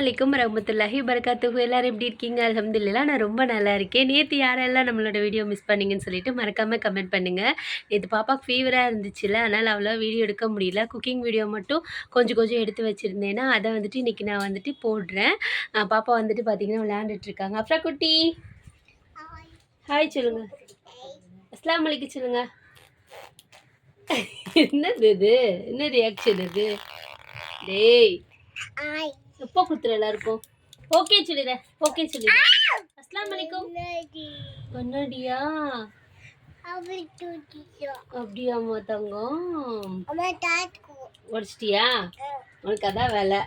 அலைக்கும் ரஹமத்துல்லாஹி பரகாத்துஹு எல்லாரும் எப்படி இருக்கீங்க? அலமதுல்லா நான் ரொம்ப நல்லா இருக்கேன். நேற்று யாரெல்லாம் நம்மளோட வீடியோ மிஸ் பண்ணீங்கன்னு சொல்லிட்டு மறக்காமல் கமெண்ட் பண்ணுங்கள் நேற்று பாப்பாவுக்கு ஃபீவராக இருந்துச்சுல்ல அதனால் அவ்வளோ வீடியோ எடுக்க முடியல. குக்கிங் வீடியோ மட்டும் கொஞ்சம் கொஞ்சம் எடுத்து வச்சுருந்தேன்னா அதை வந்துட்டு இன்றைக்கி நான் வந்துட்டு போடுறேன். பாப்பா வந்துட்டு பார்த்தீங்கன்னா விளையாண்டுட்டு இருக்காங்க. அஃப்ரா குட்டி. ஹாய் சொல்லுங்கள் அஸ்லாம் வலைக்கும் சொல்லுங்கள் என்னது இது? என்ன ரியாக்ஷன் இது? டேய். எப்போ கொடுத்துரு எல்லாருக்கும்? ஓகே சொல்லிடு ஓகே சொல்லிடு. அஸ்லாம் வலைக்கும் கண்ணாடியா அப்படியாம்மா தங்கம். உடச்சிட்டியா? உனக்கு அதான் வேலை.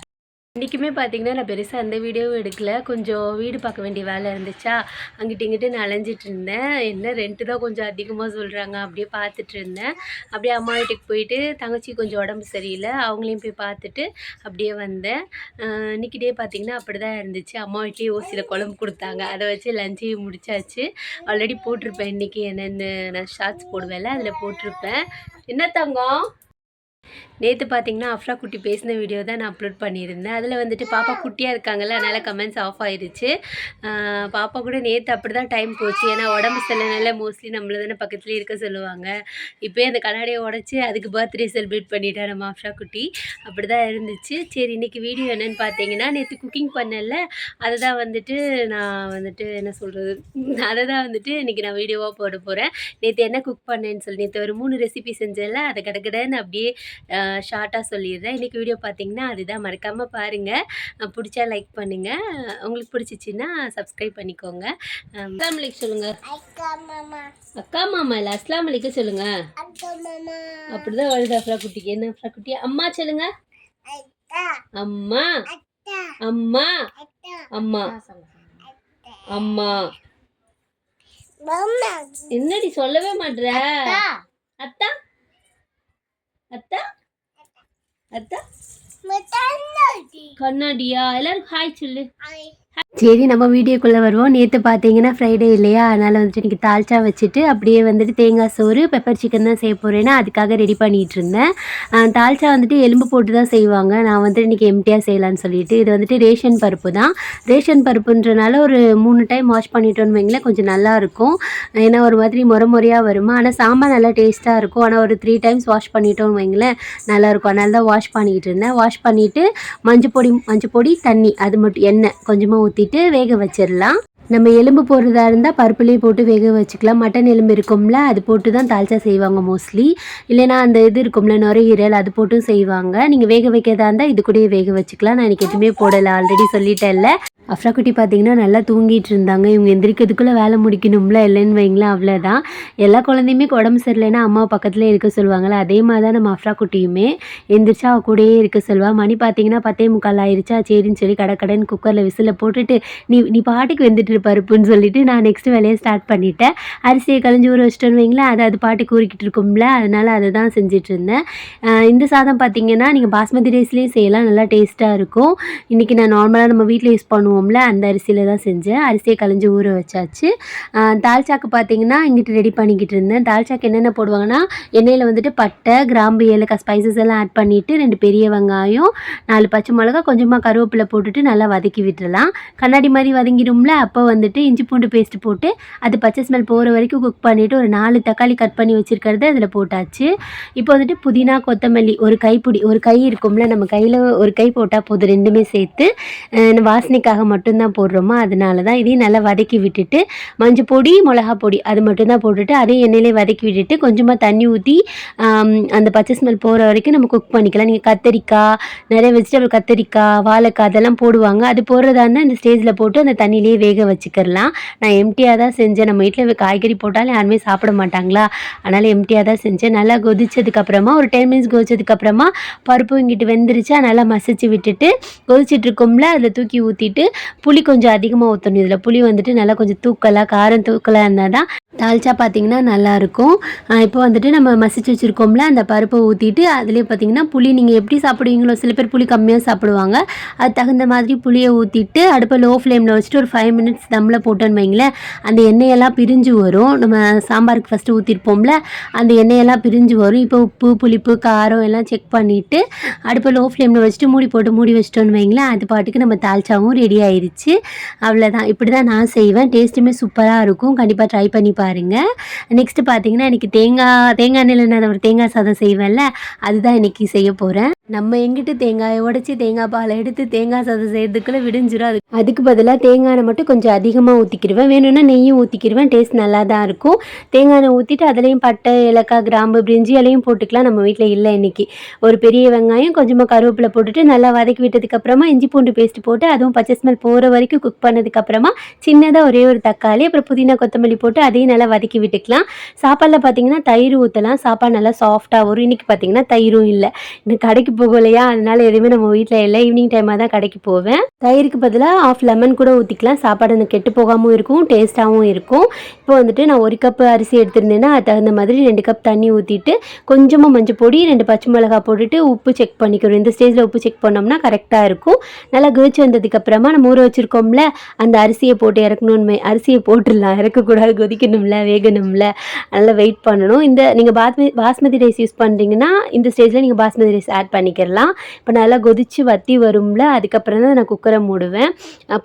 இன்றைக்குமே பார்த்தீங்கன்னா நான் பெருசாக அந்த வீடியோவும் எடுக்கல. கொஞ்சம் வீடு பார்க்க வேண்டிய வேலை இருந்துச்சா? அங்கிட்டு இங்கிட்டு நான் அலைஞ்சிட்டு இருந்தேன். என்ன ரெண்ட்டு தான் கொஞ்சம் அதிகமாக சொல்கிறாங்க அப்படியே பார்த்துட்டு இருந்தேன். அப்படியே அம்மா வீட்டுக்கு போயிட்டு தங்கச்சி கொஞ்சம் உடம்பு சரியில்லை. அவங்களையும் போய் பார்த்துட்டு அப்படியே வந்தேன். இன்றைக்கி டே பார்த்தீங்கன்னா அப்படி தான் இருந்துச்சு. அம்மா வீட்லேயே ஓசியில் குழம்பு கொடுத்தாங்க. அதை வச்சு லஞ்சையும் முடிச்சாச்சு. ஆல்ரெடி போட்டிருப்பேன். இன்றைக்கி என்னென்னு நான் ஷார்ட்ஸ் போடுவேன்ல அதில் போட்டிருப்பேன். என்ன தங்கம்? நேற்று பார்த்தீங்கன்னா அஃப்ரா குட்டி பேசின வீடியோ தான் நான் அப்லோட் பண்ணியிருந்தேன். அதில் வந்துட்டு பாப்பா குட்டியாக இருக்காங்கல்ல அதனால் கமெண்ட்ஸ் ஆஃப் ஆயிருச்சு. ஆஹ் பாப்பா கூட நேற்று அப்படி தான் டைம் போச்சு. ஏன்னா உடம்பு சரியில்லைனால மோஸ்ட்லி நம்மள தானே பக்கத்துலேயே இருக்க சொல்லுவாங்க. இப்போயே அந்த கண்ணாடியை உடச்சி அதுக்கு பர்த்டே செலிப்ரேட் பண்ணிட்டேன் நம்ம அஃப்ரா குட்டி. அப்படி தான் இருந்துச்சு. சரி இன்றைக்கி வீடியோ என்னென்னு பார்த்தீங்கன்னா நேற்று குக்கிங் பண்ணல அதை தான் வந்துட்டு நான் வந்துட்டு என்ன சொல்கிறது அதை தான் வந்துட்டு இன்றைக்கி நான் வீடியோவாக போட போகிறேன் நேற்று என்ன குக் பண்ணேன்னு சொல்லி நேற்று ஒரு மூணு ரெசிபி செஞ்சேன்ல. அதை கடகடன்னு அப்படியே ஷார்ட்டாக சொல்லிடுறேன். இன்றைக்கி வீடியோ பார்த்தீங்கன்னா அதுதான். மறக்காமல் பாருங்கள் பிடிச்சா லைக் பண்ணுங்கள் உங்களுக்கு பிடிச்சிச்சின்னா சப்ஸ்கிரைப் பண்ணிக்கோங்க. அஸ்லாம் வலைக்கும் சொல்லுங்கள் அக்கா மாமா. இல்லை அஸ்லாம் வலைக்கும் சொல்லுங்கள் அப்படிதான் வருது அஃப்ரா குட்டிக்கு என்ன அஃப்ரா குட்டி? அம்மா சொல்லுங்க. அம்மா. அம்மா. அம்மா. அம்மா. என்னடி சொல்லவே அத்தா அத்தா அத்தா கன்னடியா எல்லாரும் ஹாய் சொல்லு. சரி நம்ம வீடியோக்குள்ளே வருவோம். நேற்று பார்த்தீங்கன்னா ஃப்ரைடே இல்லையா? அதனால் வந்துட்டு இன்றைக்கி தால்ச்சா வச்சுட்டு அப்படியே வந்துட்டு தேங்காய் சோறு பெப்பர் சிக்கன் தான் செய்ய போகிறேன்னா அதுக்காக ரெடி பண்ணிகிட்டு இருந்தேன். தால்ச்சா வந்துட்டு எலும்பு போட்டு தான் செய்வாங்க. நான் வந்துட்டு இன்றைக்கி எம்டியாக செய்யலான்னு சொல்லிட்டு. இது வந்துட்டு ரேஷன் பருப்பு தான். ரேஷன் பருப்புன்றனால ஒரு மூணு டைம் வாஷ் பண்ணிட்டோன்னு வைங்களேன் கொஞ்சம் நல்லாயிருக்கும் ஏன்னா ஒரு மாதிரி முறை முறையாக வருமா? ஆனால் சாம்பார் நல்லா டேஸ்ட்டாக இருக்கும். ஆனால் ஒரு த்ரீ டைம்ஸ் வாஷ் பண்ணிட்டோன்னு வைங்களேன் நல்லாயிருக்கும் அதனால தான் வாஷ் பண்ணிக்கிட்டு இருந்தேன். வாஷ் பண்ணிவிட்டு மஞ்சள் பொடி மஞ்சள் பொடி தண்ணி அது மட்டும் எண்ணெய் கொஞ்சமாக ஊற்றி ஊற்றிட்டு வேக வச்சிடலாம். நம்ம எலும்பு போடுறதா இருந்தால் பருப்புலேயே போட்டு வேக வச்சுக்கலாம். மட்டன் எலும்பு இருக்கும்ல அது போட்டு தான் தால்ச்சா செய்வாங்க மோஸ்ட்லி இல்லைன்னா அந்த இது இருக்கும்ல நுரையீரல் அது போட்டும் செய்வாங்க. நீங்கள் வேக வைக்கிறதா இருந்தால் இது கூடயே வேக வச்சுக்கலாம். நான் எனக்கு எதுவுமே போடலை ஆல்ரெடி சொல்லிட்டேன்ல. அஃப்ரா குட்டி பார்த்தீங்கன்னா நல்லா தூங்கிட்டு இருந்தாங்க. இவங்க எந்திரிக்கிறதுக்குள்ளே வேலை முடிக்கணும்ல இல்லைன்னு வைங்களேன் அவ்வளோதான் எல்லா குழந்தையுமே உடம்பு சரியில்லைன்னா அம்மா பக்கத்தில் இருக்க சொல்லுவாங்கள்ல அதே மாதிரி தான் நம்ம அஃப்ரா குட்டியுமே. எந்திரிச்சா அவள் கூடயே இருக்க சொல்லுவாள் மணி பார்த்தீங்கன்னா பத்தே முக்கால் ஆயிடுச்சா சரின்னு சொல்லி கடை கடன் குக்கரில் விசில் போட்டுட்டு நீ நீ பாட்டுக்கு வெந்துட்டு இரு பருப்புன்னு சொல்லிட்டு நான் நெக்ஸ்ட் வேலையை ஸ்டார்ட் பண்ணிட்டேன். அரிசியை கலைஞ்சி ஊற வச்சிட்டோன்னு வைங்களேன் அது அது பாட்டுக்கு கூறிக்கிட்டு இருக்கும்ல அதனால் அதை தான் செஞ்சுட்டு இருந்தேன். இந்த சாதம் பார்த்தீங்கன்னா நீங்கள் பாஸ்மதி ரைஸ்லேயும் செய்யலாம் நல்லா டேஸ்ட்டாக இருக்கும். இன்றைக்கி நான் நார்மலாக நம்ம வீட்டில் யூஸ் பண்ணுவோம்ல அந்த அரிசியில் தான் செஞ்சேன். அரிசியை களைஞ்சி ஊற வச்சாச்சு. ஆஹ் தால்ச்சாக்கு பார்த்தீங்கன்னா இங்கிட்டு ரெடி பண்ணிக்கிட்டு இருந்தேன். தால்ச்சாக்கு என்னென்ன போடுவாங்கன்னா எண்ணெயில் வந்துட்டு பட்டை கிராம்பு ஏலக்காய் ஸ்பைசஸ் எல்லாம் ஆட் பண்ணிவிட்டு ரெண்டு பெரிய வெங்காயம் நாலு பச்சை மிளகா கொஞ்சமாக கருவேப்பிலை போட்டுட்டு நல்லா வதக்கி விட்டுறலாம். கண்ணாடி மாதிரி வதங்கிடும்ல அப்போ வந்துட்டு இஞ்சி பூண்டு பேஸ்ட் போட்டு அது பச்சை ஸ்மெல் போகிற வரைக்கும் குக் பண்ணிவிட்டு ஒரு நாலு தக்காளி கட் பண்ணி வச்சுருக்கிறத அதில் போட்டாச்சு. இப்போ வந்துட்டு புதினா கொத்தமல்லி ஒரு கைப்பிடி ஒரு கை இருக்கும்ல நம்ம கையில் ஒரு கை போட்டால் போதும் ரெண்டுமே சேர்த்து வாசனைக்காக மட்டும்தான் போடுறோமா? அதனால தான் இதையும் நல்லா வதக்கி விட்டுட்டு மஞ்சள் பொடி மிளகா பொடி அது மட்டும்தான் போட்டுட்டு அதையும் எண்ணெயிலே வதக்கி விட்டுட்டு கொஞ்சமாக தண்ணி ஊற்றி அந்த பச்சை ஸ்மெல் போகிற வரைக்கும் நம்ம குக் பண்ணிக்கலாம். நீங்கள் கத்தரிக்காய் நிறைய வெஜிடபிள் கத்தரிக்காய் வாழைக்காய் அதெல்லாம் போடுவாங்க. அது போடுறதா இருந்தால் இந்த ஸ்டேஜில் போட்டு அந்த தண்ணியிலேயே வேக வச்சு வச்சுக்கிறலாம். நான் எம்டியாக தான் செஞ்சேன். நம்ம வீட்டில் காய்கறி போட்டாலும் யாருமே சாப்பிட மாட்டாங்களா? அதனால் எம்டியாக தான் செஞ்சேன். நல்லா கொதிச்சதுக்கப்புறமா ஒரு டென் மினிட்ஸ் கொதிச்சதுக்கப்புறமா பருப்பு இங்கிட்டு வெந்துருச்சா. நல்லா மசிச்சு விட்டுட்டு கொதிச்சிட்டு இருக்கோம்ல அதில் தூக்கி ஊற்றிட்டு புளி கொஞ்சம் அதிகமாக ஊற்றணும் இதில் புளி வந்துட்டு நல்லா கொஞ்சம் தூக்கலாக காரம் தூக்கலாக இருந்தால் தான் தால்ச்சா பார்த்தீங்கன்னா நல்லாயிருக்கும். இப்போ வந்துட்டு நம்ம மசிச்சு வச்சுருக்கோம்ல அந்த பருப்பை ஊற்றிட்டு அதுலேயே பார்த்தீங்கன்னா புளி நீங்கள் எப்படி சாப்பிடுவீங்களோ சில பேர் புளி கம்மியாக சாப்பிடுவாங்க. அது தகுந்த மாதிரி புளியை ஊற்றிட்டு அடுப்பை லோ ஃப்ளேமில் வச்சுட்டு ஒரு ஃபைவ் மினிட்ஸ் தம்மில் போட்டோன்னு வைங்களேன். அந்த எண்ணெயெல்லாம் பிரிஞ்சு வரும். நம்ம சாம்பாருக்கு ஃபஸ்ட்டு ஊற்றிருப்போம்ல அந்த எண்ணெயெல்லாம் பிரிஞ்சு வரும். இப்போ உப்பு புளிப்பு காரம் எல்லாம் செக் பண்ணிவிட்டு அடுப்பை லோ ஃப்ளேமில் வச்சுட்டு மூடி போட்டு மூடி வச்சிட்டோன்னு வைங்களேன் அது பாட்டுக்கு நம்ம தால்ச்சாவும் ரெடி ஆயிடுச்சு அவ்வளோதான் இப்படி தான் நான் செய்வேன். டேஸ்ட்டுமே சூப்பராக இருக்கும். கண்டிப்பாக ட்ரை பண்ணி பாருங்கள் பாருங்கள் நெக்ஸ்ட்டு பார்த்தீங்கன்னா இன்றைக்கி தேங்காய் தேங்காய் எண்ணெயில் நான் ஒரு தேங்காய் சாதம் செய்வேன்ல அதுதான் இன்றைக்கி செய்ய போகிறேன் நம்ம எங்கிட்டு தேங்காயை உடச்சி தேங்காய் பாலை எடுத்து தேங்காய் சாதம் செய்கிறதுக்குள்ள விடிஞ்சிடும் அது அதுக்கு பதிலாக தேங்காய் எண்ணெய் மட்டும் கொஞ்சம் அதிகமாக ஊற்றிக்கிடுவேன் வேணும்னா நெய்யும் ஊற்றிக்கிடுவேன் டேஸ்ட் நல்லா தான் இருக்கும். தேங்காய் எண்ணெய் ஊற்றிட்டு அதுலேயும் பட்டை ஏலக்காய் கிராம்பு பிரிஞ்சி இலையும் போட்டுக்கலாம். நம்ம வீட்டில் இல்லை இன்னைக்கு. ஒரு பெரிய வெங்காயம் கொஞ்சமாக கருவேப்பிலை போட்டுட்டு நல்லா வதக்கி விட்டதுக்கப்புறமா இஞ்சி பூண்டு பேஸ்ட் போட்டு அதுவும் பச்சை ஸ்மெல் போகிற வரைக்கும் குக் பண்ணதுக்கப்புறமா சின்னதாக ஒரே ஒரு தக்காளி அப்புறம் புதினா கொத்தமல்லி போட்டு அதையும் நல்லா வதக்கி விட்டுக்கலாம். சாப்பாடில் பார்த்தீங்கன்னா தயிர் ஊற்றலாம் சாப்பாடு நல்லா சாஃப்டாக வரும். இன்றைக்கி பார்த்தீங்கன்னா தயிரும் இல்லை. இன்னும் கடைக்கு போகும் இல்லையா அதனால எதுவுமே நம்ம வீட்டில் இல்லை. ஈவினிங் டைமாக தான் கடைக்கு போவேன். தயிருக்கு பதிலாக ஆஃப் லெமன் கூட ஊற்றிக்கலாம் சாப்பாடு அந்த கெட்டு போகாமல் இருக்கும் டேஸ்ட்டாகவும் இருக்கும். இப்போ வந்துட்டு நான் ஒரு கப் அரிசி எடுத்திருந்தேன்னா அது தகுந்த மாதிரி ரெண்டு கப் தண்ணி ஊற்றிட்டு கொஞ்சமாக மஞ்சள் பொடி ரெண்டு பச்சை மிளகாய் போட்டுட்டு உப்பு செக் பண்ணிக்கிறோம். இந்த ஸ்டேஜில் உப்பு செக் பண்ணோம்னா கரெக்டாக இருக்கும். நல்லா கொதிச்சு வந்ததுக்கப்புறமா நம்ம ஊற வச்சுருக்கோம்ல அந்த அரிசியை போட்டு இறக்கணும்னு அரிசியை போட்டுடலாம். இறக்கக்கூடாது கொதிக்கணும்ல வேகணும்ல. நல்லா வெயிட் பண்ணணும். இந்த நீங்கள் பாஸ்மதி பாஸ்மதி ரைஸ் யூஸ் பண்ணுறீங்கன்னா இந்த ஸ்டேஜில் நீங்கள் பாஸ்மதி ரைஸ் ஆட் பண்ணி பண்ணிக்கிறலாம் இப்போ நல்லா கொதித்து வத்தி வரும்ல அதுக்கப்புறம் தான் நான் குக்கரை மூடுவேன்.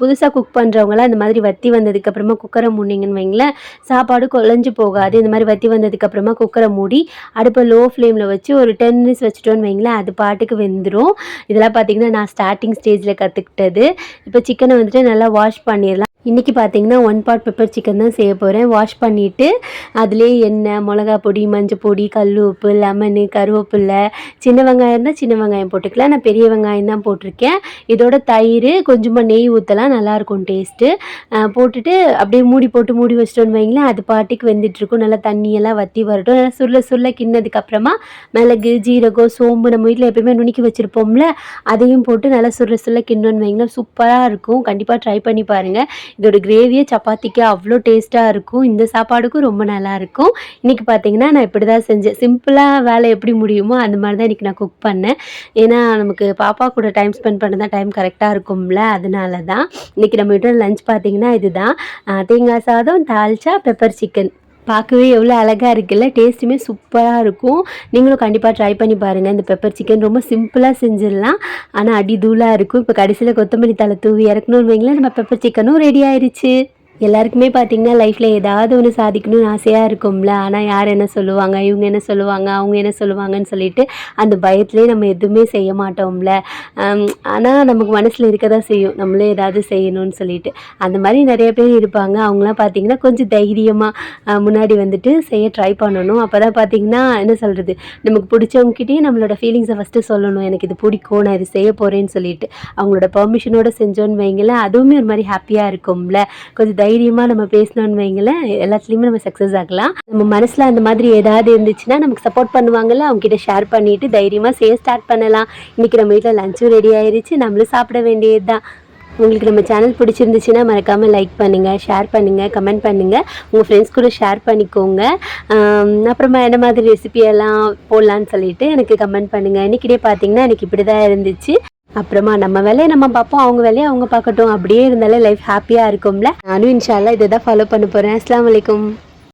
புதுசாக குக் பண்ணுறவங்களாம் இந்த மாதிரி வத்தி வந்ததுக்கப்புறமா குக்கரை மூடிங்கன்னு வைங்களேன். சாப்பாடு குழஞ்சு போகாது. இந்த மாதிரி வத்தி வந்ததுக்கப்புறமா குக்கரை மூடி அடுப்பை லோ ஃப்ளேமில் வச்சு ஒரு டென் மினிட்ஸ் வச்சுட்டோன்னு வைங்களேன் அது பாட்டுக்கு வெந்துடும் இதெல்லாம் பார்த்தீங்கன்னா நான் ஸ்டார்டிங் ஸ்டேஜில் கற்றுக்கிட்டது இப்போ சிக்கனை வந்துட்டு நல்லா வாஷ் பண்ணிடலாம். இன்றைக்கி பார்த்தீங்கன்னா ஒன் பாட் பெப்பர் சிக்கன் தான் செய்ய போகிறேன் வாஷ் பண்ணிவிட்டு அதுலேயே எண்ணெய் மிளகா பொடி மஞ்சள் பொடி கல் உப்பு லெமனு கருவேப்பில்லை சின்ன வெங்காயம் இருந்தால் சின்ன வெங்காயம் போட்டுக்கலாம். நான் பெரிய வெங்காயம் தான் போட்டிருக்கேன். இதோட தயிர் கொஞ்சமாக நெய் ஊற்றலாம் நல்லாயிருக்கும் டேஸ்ட்டு போட்டுட்டு அப்படியே மூடி போட்டு மூடி வச்சிட்டோன்னு வைங்களேன். அது பாட்டுக்கு வெந்துட்டுருக்கும் நல்லா தண்ணியெல்லாம் வற்றி வரட்டும். நல்லா சுருள சுருள கிண்ணதுக்கப்புறமா மிளகு ஜீரகம் சோம்பு நம்ம வீட்டில் எப்பயுமே நுணுக்கி வச்சுருப்போம்ல அதையும் போட்டு நல்லா சுருள சுருள கிண்ணோன்னு வைங்களேன். சூப்பராக இருக்கும். கண்டிப்பாக ட்ரை பண்ணி பாருங்கள் இதோட கிரேவியே சப்பாத்திக்கு அவ்வளோ டேஸ்ட்டாக இருக்கும். இந்த சாப்பாடுக்கும் ரொம்ப நல்லாயிருக்கும் இன்றைக்கி பார்த்தீங்கன்னா நான் இப்படி தான் செஞ்சேன் சிம்பிளாக வேலை எப்படி முடியுமோ அந்த மாதிரி தான் இன்றைக்கி நான் குக் பண்ணேன். ஏன்னா நமக்கு பாப்பா கூட டைம் ஸ்பெண்ட் பண்ண தான் டைம் கரெக்டாக இருக்கும்ல அதனால தான் இன்றைக்கி நம்ம வீட்டில் லஞ்ச் பார்த்தீங்கன்னா இதுதான். தேங்காய் சாதம் தால்ச்சா பெப்பர் சிக்கன் பார்க்கவே எவ்வளோ அழகாக இருக்குல்ல? டேஸ்ட்டுமே சூப்பராக இருக்கும். நீங்களும் கண்டிப்பாக ட்ரை பண்ணி பாருங்கள் இந்த பெப்பர் சிக்கன் ரொம்ப சிம்பிளாக செஞ்சிடலாம். ஆனால் அடி தூளாக இருக்கும். இப்போ கடைசியில் கொத்தமல்லி தலை தூவி இறக்கணும்னு வைங்களேன் நம்ம பெப்பர் சிக்கனும் ரெடி ஆயிடுச்சு எல்லாருக்குமே பார்த்தீங்கன்னா லைஃப்பில் ஏதாவது ஒன்று சாதிக்கணும்னு ஆசையாக இருக்கும்ல. ஆனால் யார் என்ன சொல்லுவாங்க? இவங்க என்ன சொல்லுவாங்க? அவங்க என்ன சொல்லுவாங்கன்னு சொல்லிட்டு அந்த பயத்துலேயே நம்ம எதுவுமே செய்ய மாட்டோம்ல. ஆனால் நமக்கு மனசில் இருக்க தான் செய்யும். நம்மளே ஏதாவது செய்யணும்னு சொல்லிட்டு. அந்த மாதிரி நிறைய பேர் இருப்பாங்க. அவங்களாம் பார்த்தீங்கன்னா கொஞ்சம் தைரியமாக முன்னாடி வந்துட்டு செய்ய ட்ரை பண்ணணும். அப்போ தான் பார்த்தீங்கன்னா என்ன சொல்கிறது நமக்கு பிடிச்சவங்ககிட்டயே நம்மளோட ஃபீலிங்ஸை ஃபஸ்ட்டு சொல்லணும். எனக்கு இது பிடிக்கும். நான் இது செய்ய போகிறேன்னு சொல்லிட்டு. அவங்களோட பெர்மிஷனோட செஞ்சோன்னு வைங்களேன். அதுவுமே ஒரு மாதிரி ஹாப்பியாக இருக்கும்ல. கொஞ்சம் தைரியமாக நம்ம பேசணும்னு வைங்களேன். எல்லாத்துலேயுமே நம்ம சக்ஸஸ் ஆகலாம். நம்ம மனசில் அந்த மாதிரி ஏதாவது இருந்துச்சுன்னா நமக்கு சப்போர்ட் பண்ணுவாங்கல்ல அவங்க கிட்ட ஷேர் பண்ணிட்டு தைரியமாக செய்ய ஸ்டார்ட் பண்ணலாம். இன்றைக்கி நம்ம வீட்டில் லஞ்சும் ரெடி ஆயிருச்சு நம்மளும் சாப்பிட வேண்டியது தான் உங்களுக்கு நம்ம சேனல் பிடிச்சிருந்துச்சுன்னா மறக்காமல் லைக் பண்ணுங்கள் ஷேர் பண்ணுங்கள் கமெண்ட் பண்ணுங்கள் உங்கள் ஃப்ரெண்ட்ஸ் கூட ஷேர் பண்ணிக்கோங்க. அப்புறமா என்ன மாதிரி ரெசிபியெல்லாம் போடலான்னு சொல்லிட்டு எனக்கு கமெண்ட் பண்ணுங்கள் இன்றைக்கிட்டே பார்த்தீங்கன்னா எனக்கு இப்படி தான் இருந்துச்சு. அப்புறமா நம்ம வேலையை நம்ம பார்ப்போம் அவங்க வேலையை அவங்க பார்க்கட்டும். அப்படியே இருந்தாலே லைஃப் ஹாப்பியாக இருக்கும்ல. நானும் இன்ஷால்லாம் இதை தான் ஃபாலோ பண்ண போகிறேன் அஸ்லாம் வலைக்கம்